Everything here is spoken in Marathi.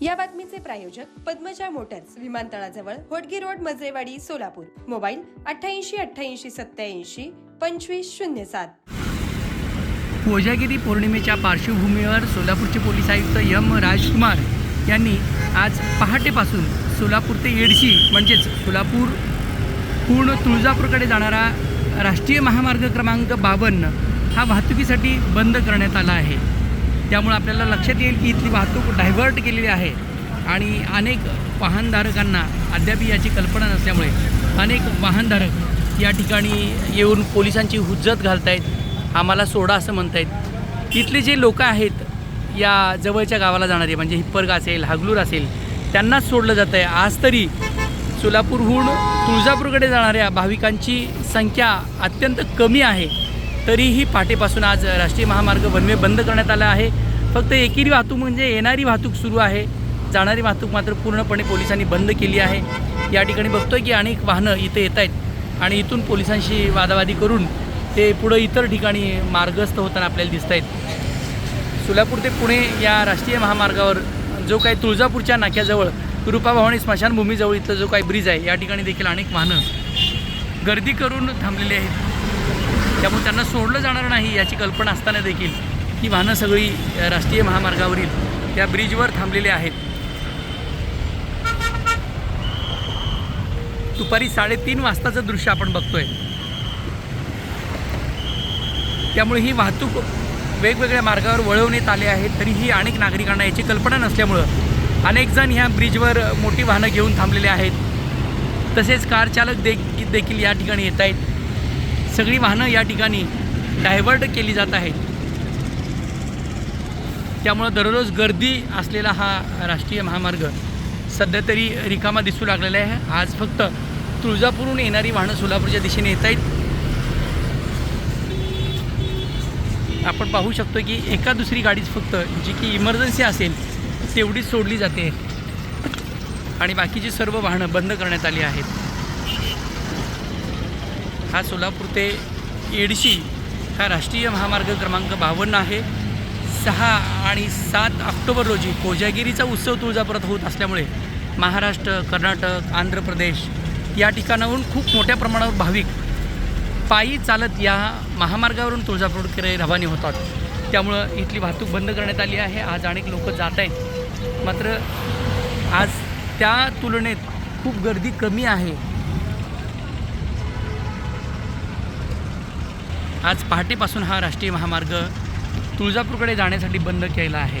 या बातमीचे प्रायोजक पद्मजा मोटर्स विमानतळाजवळ होटगी रोड मजेवाडी सोलापूर. मोबाईल अठ्ठ्याऐंशी अठ्ठ्याऐंशी सत्याऐंशी पंचवीस शून्य सात. कोजागिरी पौर्णिमेच्या पार्श्वभूमीवर सोलापूरचे पोलीस आयुक्त यम राजकुमार यांनी आज पहाटेपासून सोलापूर ते येडशी म्हणजेच सोलापूर पूर्ण तुळजापूरकडे जाणारा राष्ट्रीय महामार्ग क्रमांक बावन्न हा वाहतुकीसाठी बंद करण्यात आला आहे. त्यामुळे आपल्याला लक्षात येईल की इथली वाहतूक डायव्हर्ट केलेली आहे. आणि अनेक वाहनधारकांना अद्याप याची कल्पना नसल्यामुळे अनेक वाहनधारक या ठिकाणी येऊन पोलिसांची हुज्जत घालतायत. आम्हाला सोडा असं म्हणतायत. इथले जे लोक आहेत या जवळच्या गावाला जाणारे म्हणजे हिप्परगा असेल हागलूर असेल त्यांनाच सोडलं जातं आहे आज तरी सोलापूरहून तुळजापूरकडे जाणाऱ्या भाविकांची संख्या अत्यंत कमी आहे. तरीही पहाटेपासून आज राष्ट्रीय महामार्ग वनवे बंद करण्यात आला आहे. फक्त एकेरी वाहतूक म्हणजे येणारी वाहतूक सुरू आहे. जाणारी वाहतूक मात्र पूर्णपणे पोलिसांनी बंद केली आहे. या ठिकाणी बघतोय की अनेक वाहनं इथे येत आहेत आणि इथून पोलिसांशी वादावादी करून ते पुढं इतर ठिकाणी मार्गस्थ होताना आपल्याला दिसत आहेत. सोलापूर ते पुणे या राष्ट्रीय महामार्गावर जो काही तुळजापूरच्या नाक्याजवळ कृपाभवानी स्मशानभूमीजवळ इथलं जो काही ब्रिज आहे या ठिकाणी देखील अनेक वाहनं गर्दी करून थांबलेली आहेत. त्यामुळे त्यांना सोडलं जाणार नाही याची कल्पना असताना देखील ही वाहनं सगळी राष्ट्रीय महामार्गावरील त्या ब्रिजवर थांबलेली आहेत. दुपारी साडेतीन वाजताचं दृश्य आपण बघतोय. त्यामुळे ही वाहतूक वेगवेगळ्या मार्गावर वळवण्यात आले आहेत तरीही अनेक नागरिकांना याची कल्पना नसल्यामुळं अनेक जण ह्या ब्रिजवर मोठी वाहनं घेऊन थांबलेले आहेत. तसेच कार चालक दे देखील या ठिकाणी येत आहेत सगळी वाहनं या ठिकाणी डायव्हर्ट केली जात आहेत. त्यामुळं दररोज गर्दी असलेला हा राष्ट्रीय महामार्ग सध्या तरी रिकामा दिसू लागलेला आहे. आज फक्त तुळजापूरहून येणारी वाहनं सोलापूरच्या दिशेने येत आहेत. आपण पाहू शकतो की एका दुसरी गाडीच फक्त जी की इमर्जन्सी असेल तेवढीच सोडली जाते. आणि बाकीची सर्व वाहनं बंद करण्यात आली आहेत. हा सोलापूर ते एडशी हा राष्ट्रीय महामार्ग क्रमांक बावन्न आहे. सहा आणि सात ऑक्टोबर रोजी कोजागिरीचा उत्सव तुळजापुरात होत असल्यामुळे महाराष्ट्र कर्नाटक आंध्र प्रदेश या ठिकाणाहून खूप मोठ्या प्रमाणावर भाविक पायी चालत या महामार्गावरून तुळजापूरकडे रवानी होतात. त्यामुळं इथली वाहतूक बंद करण्यात आली आहे. आज अनेक लोक जात आहेत. मात्र आज त्या तुलनेत खूप गर्दी कमी आहे. आज पहाटेपासून हा राष्ट्रीय महामार्ग तुळजापूरकडे जाण्यासाठी बंद केला आहे.